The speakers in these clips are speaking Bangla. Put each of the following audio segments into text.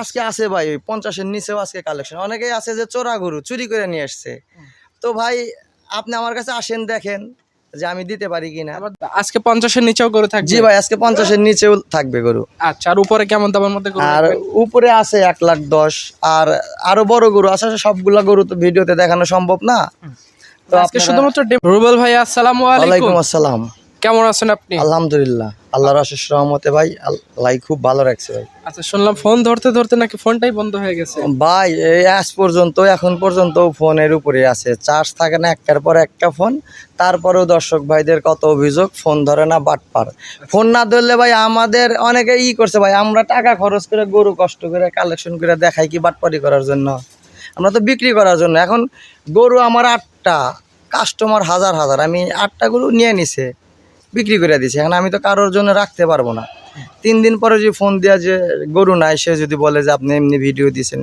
আজকে আছে ভাই পঞ্চাশের নিচেও আজকে কালেকশন অনেকেই আছে যে চোরা গরু চুরি করে নিয়ে আসছে। তো ভাই আপনি আমার কাছে আসেন দেখেন যে আমি দিতে পারি কিনা। আজকে পঞ্চাশের নিচেও গরু থাকবে? জি ভাই আজকে পঞ্চাশের নিচেও থাকবে গরু। আচ্ছা আর উপরে কেমন দামের মধ্যে আর উপরে আছে এক লাখ দশ আর আরও বড় গরু আছে সবগুলা গরু তো ভিডিওতে দেখানো সম্ভব না। তো আজকে শুধুমাত্র রুবেল ভাই আসসালামু আলাইকুম। আসসালাম। কেমন আছেন আপনি? আলহামদুলিল্লাহ। আল্লাহর আশিস রহমতে ভাই আল্লাহ খুব ভালো রাখছে ভাই। আচ্ছা শুনলাম ফোন ধরতে ধরতে নাকি ফোনটাই বন্ধ হয়ে গেছে। ভাই এই আজ পর্যন্ত এখন পর্যন্ত ফোনের উপরে আছে। চার্জ থাকে না একটার পর একটা ফোন তারপরেও দর্শক ভাইদের কত অভিযোগ ফোন ধরে না বাটপার। ফোন না ধরলে ভাই আমাদের অনেকে ই করছে ভাই আমরা টাকা খরচ করে গরু কষ্ট করে কালেকশন করে দেখাই কি বাটপারি করার জন্য। আমরা তো বিক্রি করার জন্য। এখন গরু আমার আটটা কাস্টমার হাজার হাজার। আমি আটটা গরু নিয়ে নিছে। বিক্রি করে দিছি। এখন আমি তো কারোর জন্য রাখতে পারব না। তিন দিন পরে যদি ফোন দেওয়া যে গরু নাই সে যদি বলে যে আপনি এমনি ভিডিও দিয়েছেন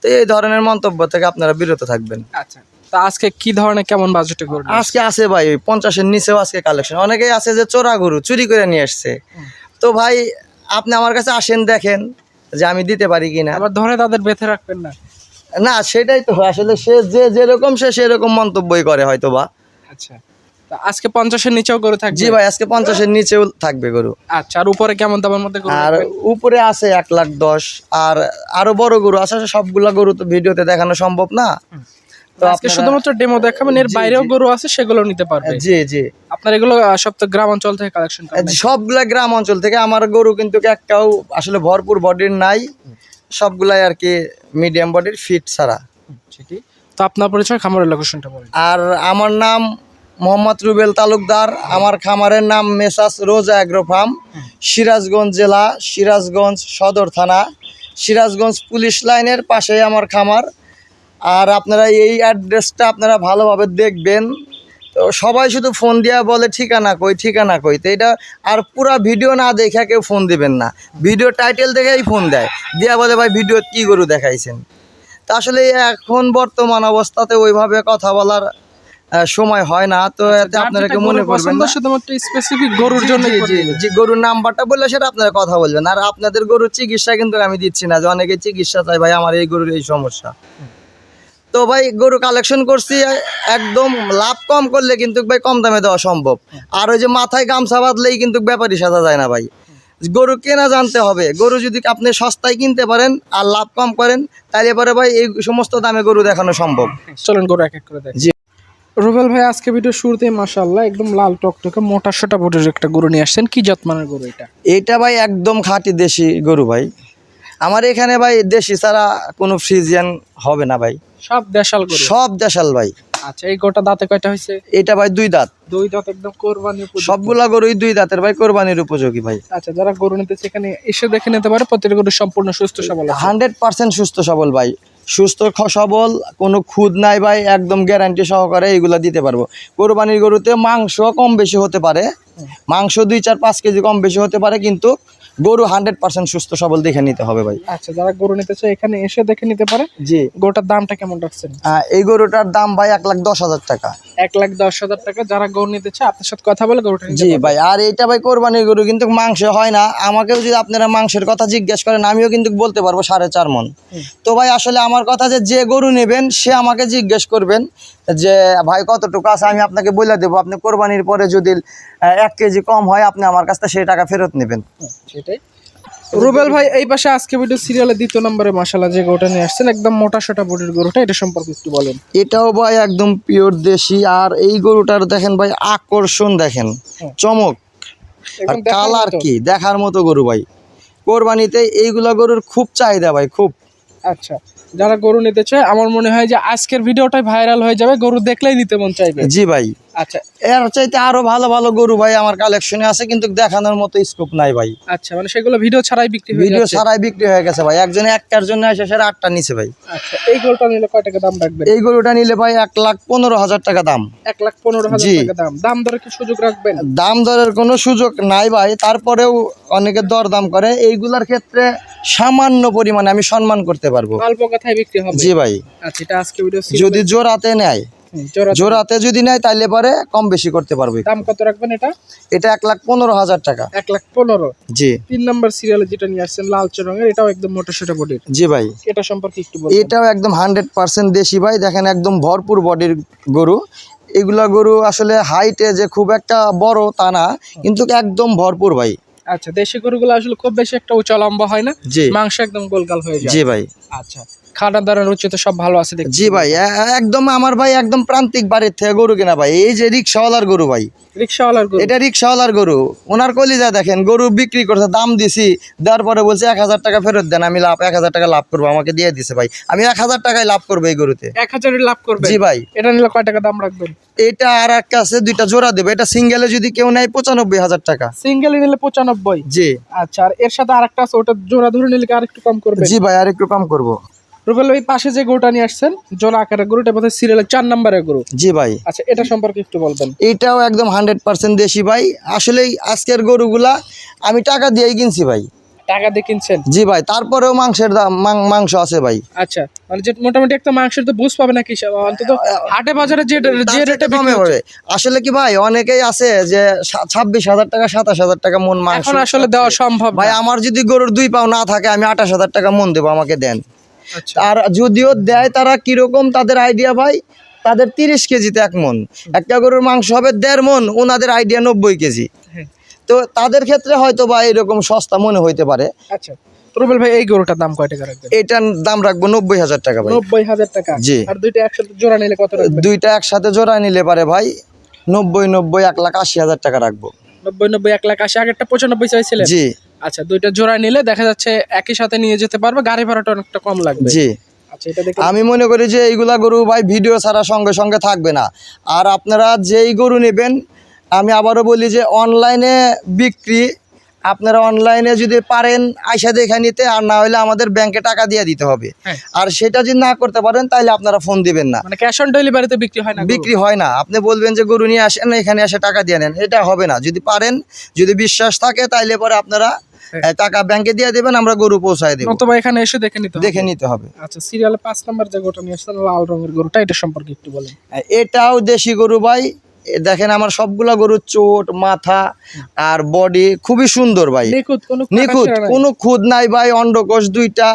তো এই ধরনের মন্তব্য থেকে আপনারা বিরত থাকবেন। আচ্ছা তা আজকে কি ধরনের কেমন বাজেটে গরু আজকে আছে ভাই ওই পঞ্চাশের নিচেও আজকে কালেকশন অনেকেই আছে যে চোরা গরু চুরি করে নিয়ে আসছে। তো ভাই আপনি আমার কাছে আসেন দেখেন যে আমি দিতে পারি কিনা। আবার ধরে তাদের বেঁধে রাখবেন না। না সেটাই তো আসলে সে যে যেরকম সে সেরকম মন্তব্যই করে হয়তো বা আচ্ছা। আজকে পঞ্চাশের নিচেও গরু থাকবে? জি ভাই আজকে পঞ্চাশের নিচেও থাকবে গরু। আচ্ছা আর উপরে কেমন দামের মধ্যে গরু আর উপরে আছে এক লাখ দশ আর আরও বড় গরু আছে সবগুলা গরু তো ভিডিওতে দেখানো সম্ভব না। তো আজকে শুধুমাত্র ডেমো দেখাবেন এর বাইরেও গরু আছে সেগুলো নিতে পারবে। জি জি। আপনার এগুলো সব তো গ্রাম অঞ্চল থেকে কালেকশন সবগুলা গ্রাম অঞ্চল থেকে আমার গরু কিন্তু একটাও আসলে ভরপুর বডির নাই সবগুলাই আর কি মিডিয়াম বডির ফিট ছাড়া। ঠিকই। তো আপনার পরিচয় খামারের লোকেশনটা বলেন। আর আমার নাম মোহাম্মদ রুবেল তালুকদার। আমার খামারের নাম মেসাস রোজা অ্যাগ্রো ফার্ম। সিরাজগঞ্জ জেলা, সিরাজগঞ্জ সদর থানা। সিরাজগঞ্জ পুলিশ লাইনের পাশেই আমার খামার। আর আপনারা এই অ্যাড্রেসটা আপনারা ভালোভাবে দেখবেন। তো সবাই শুধু ফোন দিয়া বলে, ঠিকানা কই ঠিকানা কই? তো এটা আর পুরা ভিডিও না দেখে কেউ ফোন দিবেন না। ভিডিও টাইটেল দেখেই ফোন দেয়। দিয়া বলে, ভাই, ভিডিও কি গরু দেখাইছেন? তা আসলে এখন বর্তমান অবস্থাতে ওইভাবে কথা বলার সময় হয় না তো এতে আচ্ছা, আপনারা কি মনে করবেন শুধুমাত্র স্পেসিফিক গরুর জন্য জি গরুর নাম্বারটা বললে সেটা আপনারা কথা বলবেন। আর আপনাদের গরুর চিকিৎসা কিন্তু আমি দিচ্ছি না যে অনেকে চিকিৎসা চাই ভাই আমার এই গরুর এই সমস্যা। তো ভাই গরু কালেকশন করছি একদম লাভ কম করলে কিন্তু ভাই কম দামে দেওয়া সম্ভব। আর ওই যে মাথায় গামছা বাঁধলেই কিন্তু ব্যাপারই সাজা যায় না ভাই। গরু কেনা জানতে হবে গরু যদি আপনি সস্তায় কিনতে পারেন আর লাভ কম করেন তাহলে পরে ভাই এই সমস্ত দামে গরু দেখানো সম্ভব। চলুন গরু এক এক করে দেখ। জি। রুবেল ভাই আজকে ভিডিও শুরুতেই মাশাআল্লাহ একদম লাল টকটকে মোটা সোটা বডির একটা গরু নিয়ে আসছেন। কি যত্মানের গরু এটা? এইটা ভাই একদম খাঁটি দেশি গরু ভাই। আমার এখানে ভাই দেশি ছাড়া কোনো ফ্রিজিয়ান হবে না ভাই। সব দেশাল গরু? সব দেশাল ভাই। আচ্ছা এই গোটা দাঁতে কয়টা হয়েছে এটা ভাই দুই দাঁত। দুই দাঁত একদম কোরবানি। সবগুলা গরুই দুই দাঁতের ভাই কোরবানির উপযোগী ভাই। আচ্ছা যারা গরু নিতে সেখানে এসে দেখে নিতে পারে প্রতিটা গরু সম্পূর্ণ সুস্থ সবল হান্ড্রেড পার্সেন্ট সুস্থ সবল ভাই। সুস্থ সবল, কোনো খুদ নাই ভাই, একদম গ্যারান্টি সহকারে এগুলা দিতে পারব। কোরবানির গরুতে মাংস কম বেশি হতে পারে। মাংস দুই চার পাঁচ কেজি কম বেশি হতে পারে, কিন্তু গরু হান্ড্রেড পার্সেন্ট সুস্থ সবল দেখে নিতে হবে ভাই। আচ্ছা যারা গরু নিতে চায় এখানে এসে দেখে নিতে পারে। জি। গরুটার দামটা কেমন রাখছেন? এই গরুটার দাম ভাই এক লাখ দশ হাজার টাকা। এক লাখ দশ হাজার টাকা যারা গরু নিতে চায় আপনার সাথে কথা বলে গরুটা জি ভাই আর এইটা ভাই কোরবানির গরু কিন্তু মাংস হয় না। আমাকেও যদি আপনারা মাংসের কথা জিজ্ঞেস করেন আমিও কিন্তু বলতে পারব সাড়ে চার মন। তো ভাই আসলে আমার কথা যে যে গরু নেবেন সে আমাকে জিজ্ঞেস করবেন। যে ভাই কতটুকু আছে? আমি আপনাকে বলে দেবো। আপনি কোরবানির পরে যদি এক কেজি কম হয় আপনি আমার কাছ থেকে সেই টাকা ফেরত নেবেন। সেটাই। রুবেল ভাই এই পাশে আজকে ভিডিও সিরিয়ালের দ্বিতীয় নম্বরে মাসালা যে গরুটা নিয়ে আসছেন একদম মোটা সোটা বডির গরুটা এটা সম্পর্কে একটু বলেন। এটাও ভাই একদম পিওর দেশি আর এই গরুটার দেখেন ভাই আকর্ষণ দেখেন। হুম। চমক। আর কালার কি? দেখার মতো গরু ভাই। কোরবানিতে এইগুলা গরুর খুব চাহিদা ভাই খুব। আচ্ছা। যারা গরু নিতে চায়, আমার মনে হয় যে আজকের ভিডিওটাই ভাইরাল হয়ে যাবে, গরু দেখলেই নিতে মন চাইবে। জি ভাই। আচ্ছা। এর চাইতে আরও ভালো ভালো গরু ভাই আমার কালেকশনে আছে কিন্তু দেখানোর মতো স্কোপ নাই ভাই। আচ্ছা মানে সেগুলো ভিডিও ছাড়াই বিক্রি ভিডিও ছাড়াই বিক্রি হয়ে গেছে ভাই। একজনে একটার জন্য এসে সেটা আটটা ভাই। আচ্ছা এই গরুটা নিলে কয় টাকা দাম রাখবেন? এই গরুটা নিলে ভাই এক লাখ পনেরো হাজার টাকা দাম। এক লাখ পনেরো হাজার টাকা দাম। দাম দরে কি সুযোগ রাখবেন? দাম দরের কোনো সুযোগ নাই ভাই। তারপরেও অনেকে দর দাম করে। এইগুলার ক্ষেত্রে সামান্য পরিমাণে আমি সম্মান করতে পারব। অল্প কথায় বিক্রি হবে? জি ভাই। আচ্ছা এটা আজকে ভিডিও যদি জোড়াতে নেয় জোড়াতে? যদি নেয় তাইলে পরে কম বেশি করতে পারবে। দাম কত রাখবেন এটা? এটা এক লাখ পনেরো হাজার টাকা। এক লাখ পনেরো। জি। তিন নম্বর সিরিয়ালে যেটা নিয়ে আসছেন লালচে রঙের এটাও একদম মোটা সোটা বডির জি ভাই। এটা সম্পর্কে একটু এটাও একদম হান্ড্রেড পার্সেন্ট দেশি ভাই। দেখেন একদম ভরপুর বডির গরু। এগুলা গরু আসলে হাইটে যে খুব একটা বড় তা না কিন্তু একদম ভরপুর ভাই। আচ্ছা দেশি গরুগুলো আসলে খুব বেশি একটা উঁচা লম্বা হয় না? জি। মাংস একদম গোলগাল হয়ে যায়। জি ভাই। আচ্ছা। খাটা দাঁড়ানোর সব ভালো আছে জি ভাই একদম আমার ভাই একদম প্রান্তিক বাড়ির থেকে গরু কেনা ভাই। এই যে রিক্সাওয়ালার গরু ভাই। রিক্সাওয়ালার গরু? এটা রিক্সাওয়ালার গরু। ওনার কলিজা দেখেন গরু বিক্রি করছে দাম দিছি। দেওয়ার পরে বলছে এক হাজার টাকা ফেরত দেন আমি লাভ এক হাজার টাকা লাভ করব আমাকে দিয়ে দিছে ভাই। আমি এক হাজার টাকায় লাভ করব এই গরুতে। এক হাজারের লাভ করবে? জি ভাই। এটা নিলে কয় টাকা দাম রাখবেন? এটা আর একটা দুইটা জোড়া দেবে। এটা সিঙ্গেলে যদি কেউ নেয় পঁচানব্বই হাজার টাকা। সিঙ্গেল নিলে পঁচানব্বই? জি। আচ্ছা আর এর সাথে আরেকটা আছে ওটা জোড়া ধরে নিলে আরেকটু কম করবে? জি ভাই আর একটু কম করব। রুবেল ভাই পাশে যে গরুটা নিয়ে আসছেন জোড়া আকারের গরুটা সিরিয়ালের চার নম্বরের গরু। জি ভাই। আচ্ছা এটা সম্পর্কে একটু বলবেন। এটাও একদম হান্ড্রেড পার্সেন্ট দেশি ভাই। আসলেই আজকের গরুগুলা আমি টাকা দিয়েই কিনছি ভাই। টাকা দিয়ে কিনছেন? জি ভাই তারপরেও মাংসের দাম মাংস আছে ভাই। আচ্ছা মানে যে মোটামুটি একটা মাংসের তো বুঝ পাবে নাকি সে- অন্তত হাটে বাজারে যে যে তার রেটে কমে আসলে কি ভাই অনেকেই আছে যে ছাব্বিশ হাজার টাকা সাতাশ হাজার টাকা মন মাংস এখন আসলে দেওয়া সম্ভব ভাই আমার যদি গরুর দুই পাও না থাকে আমি আঠাশ হাজার টাকা মন দেবো আমাকে দেন। আর যদিও দেয় তারা কীরকম তাদের আইডিয়া ভাই? তাদের তিরিশ কেজিতে এক মন। একটা গরুর মাংস হবে দেড় মন ওনাদের আইডিয়া নব্বই কেজি। হ্যাঁ। তো তাদের ক্ষেত্রে হয়তো বা এরকম সস্তা মনে হইতে পারে। আচ্ছা। রুবেল ভাই এই গরুটার দাম কয় টাকা রাখবেন? এটার দাম রাখব নব্বই হাজার টাকা ভাই। নব্বই হাজার টাকা? জি। আর দুইটা একসাথে জোড়া নিলে কত দুইটা একসাথে জোড়া নিলে পারে ভাই নব্বই নব্বই এক লাখ আশি হাজার টাকা রাখব। নব্বই নব্বই এক লাখ আশি আগেরটা পঁচানব্বই চাইছিলেন জি। আচ্ছা দুইটা জোড়া নিলে দেখা যাচ্ছে একই সাথে নিয়ে যেতে পারবে গাড়ি ভাড়াটা অনেকটা কম লাগবে। জি। আচ্ছা আমি মনে করি যে এইগুলা গরু ভাই ভিডিও ছাড়া সঙ্গে সঙ্গে থাকবে না। আর আপনারা যেই গরু নেবেন আমি আবারও বলি যে অনলাইনে বিক্রি আপনারা অনলাইনে যদি পারেন আইসা দেখে নিতে আর না হলে আমাদের ব্যাংকে টাকা দিয়ে দিতে হবে। হ্যাঁ। আর সেটা যদি না করতে পারেন তাহলে আপনারা ফোন দিবেন না। মানে ক্যাশ অন ডেলিভারিতে বিক্রি হয় না বিক্রি হয় না। আপনি বলবেন যে গরু নিয়ে আসেন এখানে এসে টাকা দিয়ে নেন। এটা হবে না। যদি পারেন যদি বিশ্বাস থাকে তাইলে পরে আপনারা টাকা ব্যাংকে দিয়ে দেবেন আমরা গরু পৌঁছায় দেবো। অথবা এখানে এসে দেখে নিতে দেখে নিতে হবে। আচ্ছা সিরিয়ালে পাঁচ নাম্বার যে গরুটা নিয়ে আসছেন লাল রঙের গরুটা এটা সম্পর্কে একটু বলেন। এটাও দেশি গরু ভাই। দেখেন আমার সবগুলা গরুর চোট মাথা আর বডি খুবই সুন্দর ভাই। নিখুঁত কোনো খুদ নাই ভাই অন্ডকোষ দুইটা।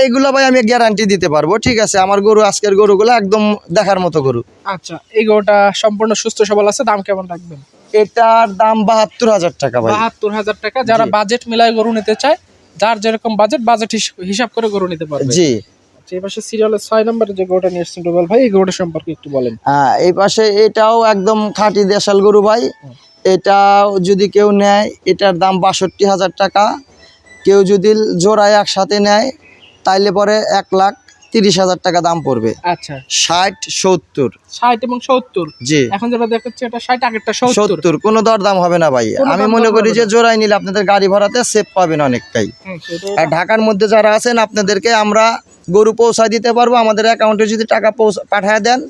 এইগুলা ভাই আমি গ্যারান্টি দিতে পারব ঠিক আছে? আমার গরু আজকের গরুগুলো একদম দেখার মতো গরু। আচ্ছা এই গরুটা সম্পূর্ণ সুস্থ সবল আছে দাম কেমন রাখবেন? এটার দাম বাহাত্তর হাজার টাকা ভাই। বাহাত্তর হাজার টাকা যারা বাজেট মিলায় গরু নিতে চায় যার যেরকম বাজেট বাজেট হিসাব করে গরু নিতে পারবে। জি। এই পাশে সিরিয়ালের ছয় নম্বরে যে গরুটা নিয়ে এসছেন রুবেল ভাই এই গরুটা সম্পর্কে একটু বলেন। হ্যাঁ এই পাশে এটাও একদম খাঁটি দেশাল গরু ভাই। এটাও যদি কেউ নেয় এটার দাম বাষট্টি হাজার টাকা। কেউ যদি জোড়ায় একসাথে নেয় তাইলে পরে এক লাখ তিরিশ হাজার টাকা দাম পড়বে। আচ্ছা। ষাট সত্তর। ষাট এবং সত্তর? জি। এখন যেটা দেখাচ্ছে এটা ষাট আগেরটা সত্তর। কোনো দরদাম হবে না ভাই। আমি মনে করি যে। জোড়াই নিলে আপনাদের গাড়ি ভাড়াতে সেফ পাবেন অনেকটাই। আর ঢাকার মধ্যে যারা আছেন আপনাদেরকে আমরা গরু পৌঁছায় দিতে পারব। আমাদের অ্যাকাউন্টে যদি টাকা পৌঁছ পাঠায় দেন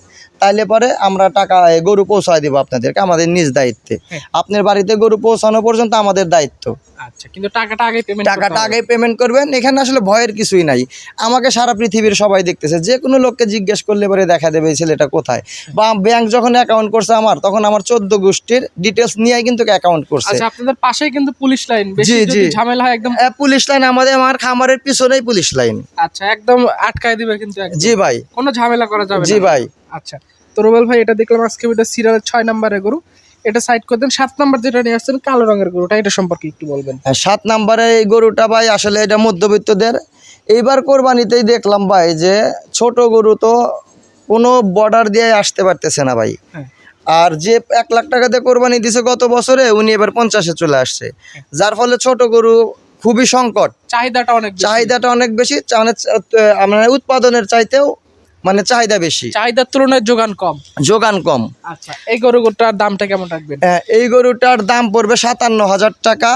তাহলে পরে আমরা টাকা গরু পৌঁছায় দিব আপনাদেরকে আমাদের নিজ দায়িত্বে। হ্যাঁ। আপনার বাড়িতে গরু পৌঁছানো পর্যন্ত আমাদের দায়িত্ব। আচ্ছা কিন্তু টাকাটা আগে পেমেন্ট টাকাটা আগে পেমেন্ট করবেন এখানে আসলে ভয়ের কিছুই নাই। আমাকে সারা পৃথিবীর সবাই দেখতেছে যে কোনো লোককে জিজ্ঞেস করলে পরে দেখা দেবে এই ছেলেটা কোথায়। বা ব্যাংক যখন অ্যাকাউন্ট করছে আমার তখন আমার চোদ্দ গোষ্ঠীর ডিটেলস নিয়েই কিন্তু অ্যাকাউন্ট করছে। আচ্ছা আপনাদের পাশেই কিন্তু পুলিশ লাইন বেশি জি, জি। ঝামেলা হয় একদম পুলিশ লাইন আমাদের আমার খামারের পিছনেই পুলিশ লাইন আচ্ছা একদম আটকায় দিবে কিন্তু জি ভাই। কোনো ঝামেলা করা যাবে জি ভাই। আচ্ছা তো রুবেল ভাই এটা দেখলাম আজকে এটা সিরিয়ালের ছয় নম্বরের গরু। এটা সাইড করে দেন সাত নম্বর যেটা নিয়ে আসছেন কালো রঙের গরুটা এটা সম্পর্কে একটু বলবেন। আর সাত নাম্বারে এই গরুটা ভাই আসলে এটা মধ্যবিত্তদের। এইবার কোরবানিতেই দেখলাম ভাই যে ছোট গরু তো কোনো বর্ডার দিয়ে আসতে পারতেছে না ভাই। হ্যাঁ। আর যে এক লাখ টাকাতে কোরবানি দিছে গত বছরে উনি এবার পঞ্চাশে চলে আসছে। যার ফলে ছোট গরু খুবই সংকট। চাহিদাটা অনেক চাহিদাটা অনেক বেশি মানে মানে উৎপাদনের চাইতেও মানে চাহিদা বেশি। চাহিদার তুলনায় যোগান কম। যোগান কম। আচ্ছা এই গরুটার দামটা কেমন রাখবেন? আহ, এই গরুটার দাম পড়বে সাতান্ন হাজার টাকা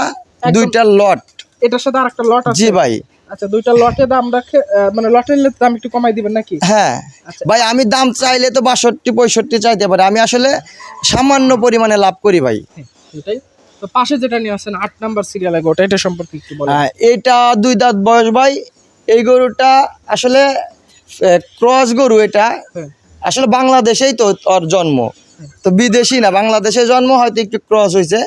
দুইটা লট। এটার সাথে আরেকটা লট আছে? জি ভাই। আচ্ছা দুইটা লটে দাম রাখে মানে লটে নিলে দাম একটু কমাই দিবেন নাকি? হ্যাঁ। আচ্ছা। ভাই আমি দাম চাইলে তো বাষট্টি পঁয়ষট্টি চাইতে পারি। আমি আসলে সামান্য পরিমাণে লাভ করি ভাই। হ্যাঁ, এটাই তো পাশে যেটা নিয়ে আসছেন আট নাম্বার সিরিয়ালে গোটা এটা সম্পর্কে একটু বলেন। আহ, এইটা দুই দাঁত বয়স ভাই। এই গরুটা আসলে ক্রস গরু এটা হ্যাঁ। আসলে বাংলাদেশেই তো ওর জন্ম। তো বিদেশি না বাংলাদেশে জন্ম হয়তো একটু ক্রস হয়েছে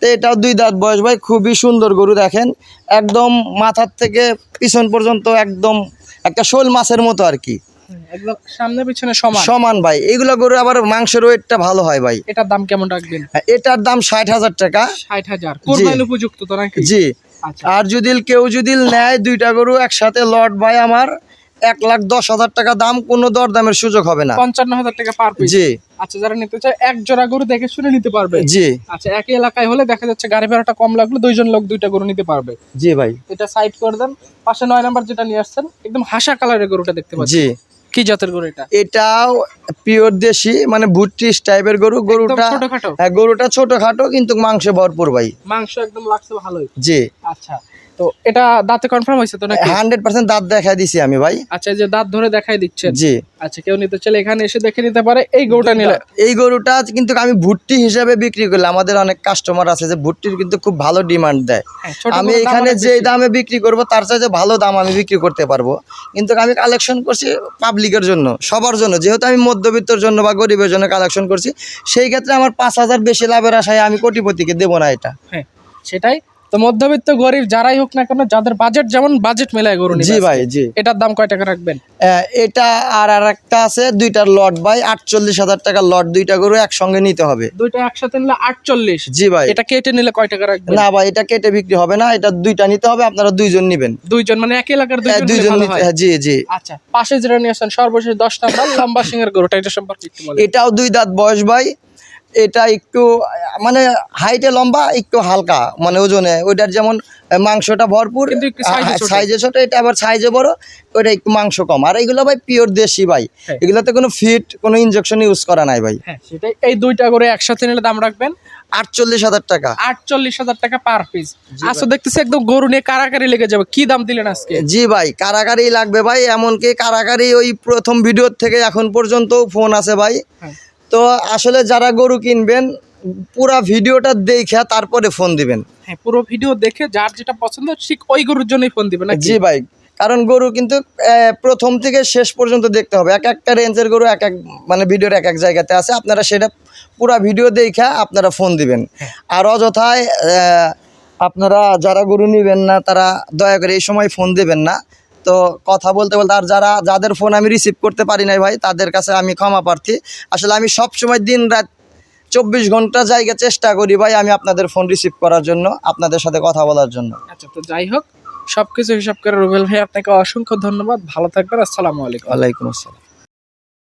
তো এটাও দুই দাঁত বয়স ভাই খুবই সুন্দর গরু দেখেন। একদম মাথার থেকে পিছন পর্যন্ত একদম একটা শোল মাছের মতো আর কি। একদম সামনে পিছনে সমান। সমান ভাই এগুলো গরু আবার মাংসের ওয়েটটা ভালো হয় ভাই। এটার দাম কেমন রাখবেন? হ্যাঁ, এটার দাম ষাট হাজার টাকা। ষাট হাজার উপযুক্ত তো নাকি? জি। আচ্ছা। আর যদি কেউ যদি নেয় দুইটা গরু একসাথে লট ভাই আমার এক লাখ দশ হাজার টাকা দাম কোনো দর দামের সুযোগ হবে না। পঞ্চান্ন হাজার টাকা পার জি। আচ্ছা যারা নিতে চায় এক জোড়া গরু দেখে শুনে নিতে পারবে। জি। আচ্ছা একই এলাকায় হলে দেখা যাচ্ছে গাড়ি ভাড়াটা কম লাগল দুইজন লোক দুইটা গরু নিতে পারবে। জি ভাই। এটা সাইড করে দেন। পাশে নয় নাম্বার যেটা নিয়ে আসছেন একদম হাসা কালারের গরুটা দেখতে পাচ্ছি। জি। কি জাতের গরু এটা? এটাও পিওর দেশি মানে ভুট্টিস টাইপের গরু। গরুটা ছোটখাটো। হ্যাঁ গরুটা ছোটখাটো কিন্তু মাংসে ভরপুর ভাই। মাংস একদম লাগছে ভালোই। জি। আচ্ছা তো এটা দাঁতে কনফার্ম হয়েছে তো নাকি? হান্ড্রেড পার্সেন্ট দাঁত দেখা দিছি আমি ভাই। আচ্ছা যে দাঁত ধরে দেখাই দিচ্ছেন। জি। আচ্ছা কেউ নিতে চাইলে এখানে এসে দেখে নিতে পারে। এই গরুটা নিলে এই গরুটা কিন্তু আমি ভুট্টি হিসাবে বিক্রি করলে আমাদের অনেক কাস্টমার আছে যে ভুট্টির কিন্তু খুব ভালো ডিমান্ড দেয়। হ্যাঁ, আমি এখানে যে দামে বিক্রি করব তার চাইতে ভালো দাম আমি বিক্রি করতে পারব। কিন্তু আমি কালেকশন করছি পাবলিকের জন্য সবার জন্য। যেহেতু আমি মধ্যবিত্তর জন্য বা গরিবের জন্য কালেকশন করছি সেই ক্ষেত্রে আমার পাঁচ হাজার বেশি লাভের আশায় আমি কোটিপতিকে দেবো না এটা। হ্যাঁ সেটাই। তো মধ্যবিত্ত গরিব যারাই হোক না কেন যাদের বাজেট যেমন বাজেট মেলায় গরু জি ভাই জি। এটার দাম কয় টাকা রাখবেন? এটা আর আর একটা আছে দুইটার লট ভাই আটচল্লিশ হাজার টাকা লট দুইটা গরু একসঙ্গে নিতে হবে। দুইটা একসাথে নিলে আটচল্লিশ। জি ভাই। এটা কেটে নিলে কয় টাকা রাখবেন? না ভাই এটা কেটে বিক্রি হবে না এটা দুইটা নিতে হবে আপনারা দুইজন নিবেন। দুইজন মানে এক এলাকার হ্যাঁ, দুইজন জি জি। আচ্ছা পাশে যেটা নিয়ে আসেন সর্বশেষ দশ নাম্বার লম্বা সিংহের গরুটা এটা সম্পর্কে এটাও দুই দাঁত বয়স ভাই এটা একটু মানে হাইটে লম্বা একটু হালকা মানে ওজনে। ওইটার যেমন মাংসটা ভরপুর। সাইজে ছোট। এটা আবার সাইজে বড় ওইটা একটু মাংস কম। আর এগুলো ভাই পিওর দেশি ভাই। হ্যাঁ। এগুলোতে কোনো ফিট কোনো ইনজেকশন ইউজ করা নাই ভাই। হ্যাঁ সেটাই এই দুইটা করে একসাথে নিলে দাম রাখবেন? আটচল্লিশ হাজার টাকা। আটচল্লিশ হাজার টাকা পার পিস আচ্ছা দেখতেছি একদম গরু নিয়ে কারাকারি লেগে যাবে। কি দাম দিলেন আজকে? জি ভাই কারাগারি লাগবে ভাই এমনকি কারাগারি ওই প্রথম ভিডিওর থেকে এখন পর্যন্ত ফোন আছে ভাই। হ্যাঁ। তো আসলে যারা গরু কিনবেন পুরা ভিডিওটা দেখে তারপরে ফোন দিবেন। হ্যাঁ পুরো ভিডিও দেখে যার যেটা পছন্দ ঠিক ওই গরুর জন্যই ফোন দিবেন জি ভাই কারণ গরু কিন্তু প্রথম থেকে শেষ পর্যন্ত দেখতে হবে। এক একটা রেঞ্জের গরু এক এক মানে ভিডিওর এক এক জায়গাতে আছে। আপনারা সেটা পুরা ভিডিও দেখে আপনারা ফোন দিবেন। আর অযথায় আপনারা যারা গরু নেবেন না তারা দয়া করে এই সময় ফোন দেবেন না। তো কথা বলতে বলতে আর যারা যাদের ফোন আমি রিসিভ করতে পারি নাই ভাই তাদের কাছে আমি ক্ষমা প্রার্থী। আসলে আমি সব সময় দিন রাত চব্বিশ ঘণ্টা জায়গা চেষ্টা করি ভাই আমি আপনাদের ফোন রিসিভ করার জন্য আপনাদের সাথে কথা বলার জন্য। আচ্ছা তো যাই হোক সবকিছু হিসাব করে রুবেল ভাই আপনাকে অসংখ্য ধন্যবাদ। ভালো থাকবেন আসসালামু আলাইকুম। ওয়ালাইকুম আসসালাম।